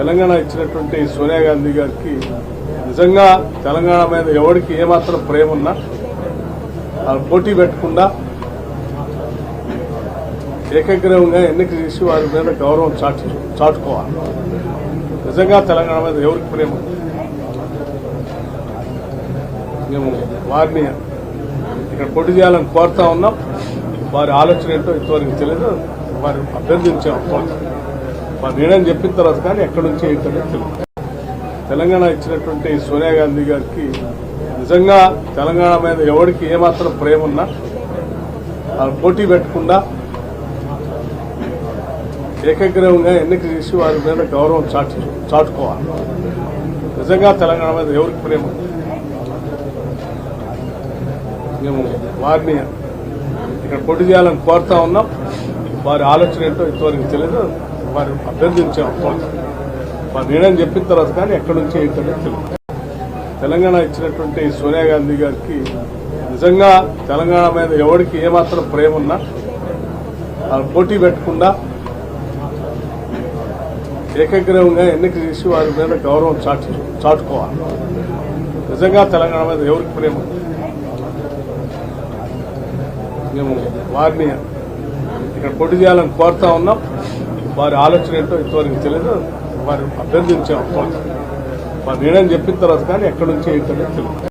తెలంగాణ ఇచ్చినటువంటి సోనియా గాంధీ గారికి నిజంగా తెలంగాణ మీద ఎవరికి ఏమాత్రం ప్రేమ ఉన్నా వాళ్ళు పోటీ పెట్టకుండా ఏకగ్రీవంగా ఎన్నిక చేసి వారి మీద గౌరవం చాటు చాటుకోవాలి. నిజంగా తెలంగాణ మీద ఎవరికి ప్రేమ మేము వారిని ఇక్కడ పోటీ చేయాలని కోరుతా ఉన్నాం. వారి ఆలోచన ఏంటో ఇంతవరకు తెలియదు. వారు అభ్యర్థించాం. వారి నిర్ణయం చెప్పిన తర్వాత కానీ ఎక్కడి నుంచి ఏంటో తెలియదు. తెలంగాణ ఇచ్చినటువంటి సోనియా గాంధీ గారికి నిజంగా తెలంగాణ మీద ఎవరికి ఏమాత్రం ప్రేమ ఉన్నా వాళ్ళు పోటీ పెట్టకుండా ఏకగ్రీవంగా ఎన్నిక చేసి వారి మీద గౌరవం చాటు చాటుకోవాలి. నిజంగా తెలంగాణ మీద ఎవరికి ప్రేమ మేము వారిని ఇక్కడ పోటీ చేయాలని కోరుతా ఉన్నాం. వారి ఆలోచన ఏంటో ఇంతవరకు తెలియదు. వారు అభ్యర్థించాం. వారి నిర్ణయం చెప్పిన తర్వాత కానీ ఎక్కడి నుంచి ఏంటనే తెలుగు తెలంగాణ ఇచ్చినటువంటి సోనియా గాంధీ గారికి నిజంగా తెలంగాణ మీద ఎవరికి ఏమాత్రం ప్రేమ ఉన్నా వాళ్ళు పోటీ పెట్టకుండా ఏకగ్రీవంగా ఎన్నిక చేసి వారి మీద గౌరవం చాటు చాటుకోవాలి. నిజంగా తెలంగాణ మీద ఎవరికి ప్రేమ మేము వారిని ఇక్కడ పోటీ చేయాలని కోరుతా ఉన్నాం. వారి ఆలోచన ఏంటో ఇంతవరకు తెలియదు. వారు అభ్యర్థించాం. వారి నిర్ణయం చెప్పిన తర్వాత కానీ ఎక్కడి నుంచి ఏంటనేది తెలియదు.